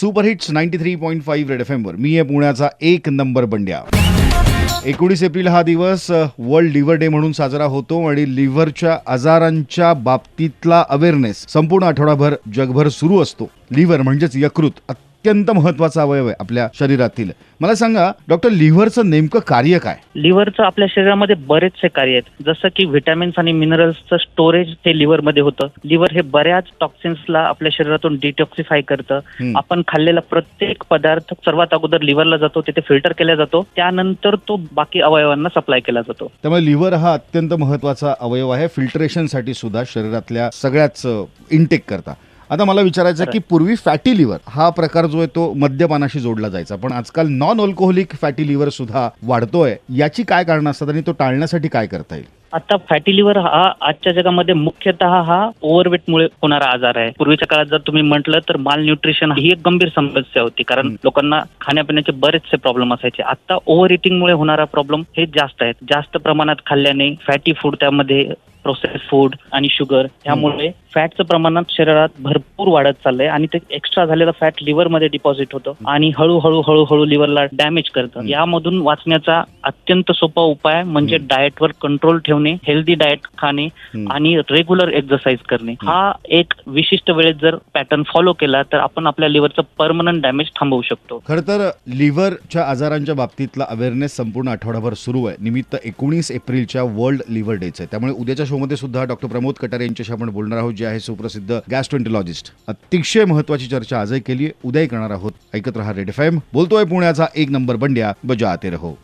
Super hits ninety three point five red F एमवर मी आहे पुण्याचा एक नंबर बंड्या. एकोणीस एप्रिल हा दिवस वर्ल्ड लिव्हर डे म्हणून साजरा होतो आणि लिव्हरच्या आजारांच्या बाबतीतला अवेअरनेस संपूर्ण आठवडाभर जगभर सुरू असतो. लिव्हर म्हणजेच यकृत अत्यंत महत्त्वाचा अवयव आहे आपल्या शरीरातील. मला सांगा डॉक्टर लिव्हरचं नेमकं कार्य काय? लिव्हरचं आपल्या शरीरामध्ये बरेचसे कार्य आहेत. जसं की व्हिटॅमिन्स आणि मिनरल्सचं स्टोरेज हे लिव्हरमध्ये होतं. लिव्हर हे बऱ्याच टॉक्सिन्सला आपल्या शरीरातून डिटॉक्सिफाय करतं. आपण खाल्लेला प्रत्येक पदार्थ सर्वात अगोदर लिव्हरला जातो तिथे फिल्टर केला जातो. त्यानंतर तो बाकी अवयवांना सप्लाय केला जातो. त्यामुळे लिव्हर हा अत्यंत महत्त्वाचा अवयव आहे. फिल्टरेशनसाठी सुद्धा शरीरातल्या सगळ्याच इनटेक करता. आता मला विचारायचं की पूर्वी फॅटी लिव्हर हा प्रकार जो आहे तो मद्यपानाशी जोडला जायचा. पण आजकाल नॉन अल्कोहोलिक फॅटी लिव्हर सुद्धा वाढतोय. याची काय कारण असतात आणि तो टाळण्यासाठी काय करता येईल? आता फॅटी लिव्हर हा आजच्या जगामध्ये मुख्यतः हा ओव्हरवेटमुळे होणारा आजार आहे. पूर्वीच्या काळात जर तुम्ही म्हटलं तर माल न्यूट्रिशन ही एक गंभीर समस्या होती. कारण. लोकांना खाण्यापिण्याचे बरेचसे प्रॉब्लेम असायचे. आता ओव्हर मुळे होणारा प्रॉब्लेम हे जास्त आहेत. जास्त प्रमाणात खाल्ल्याने फॅटी फूड त्यामध्ये प्रोसेस फूड आणि शुगर यामुळे फॅटचं प्रमाणात शरीरात भरपूर वाढत चाललंय आणि ते एक्स्ट्रा झालेलं फॅट लिव्हरमध्ये डिपॉझिट होतं. आणि हळूहळू हळूहळू लिव्हरला डॅमेज करतं. यामधून वाचण्याचा अत्यंत सोपा उपाय म्हणजे. डाएटवर कंट्रोल ठेवणे हेल्दी डाएट खाणे. आणि रेग्युलर एक्सरसाइज करणे. हा एक विशिष्ट वेळेत जर पॅटर्न फॉलो केला तर आपण आपल्या लिव्हरचं परमनंट डॅमेज थांबवू शकतो. खरं तर लिव्हरच्या आजारांच्या बाबतीतला अवेअरनेस संपूर्ण आठवडाभर सुरू आहे. निमित्त एकोणीस एप्रिलच्या वर्ल्ड लिव्हर डेचं आहे. त्यामुळे उद्याच्या शोमध्ये सुद्धा डॉक्टर प्रमोद कटारे यांच्याशी आपण बोलणार आहोत जे आहे सुप्रसिद्ध गॅस्ट्रोएंटॉलॉजिस्ट अतिशय महत्वाची चर्चा आजही केली उद्याही करणार आहोत. ऐकत रहा रेड एफ एम. बोलतोय पुण्याचा एक नंबर बंड्या. बजाते रहो.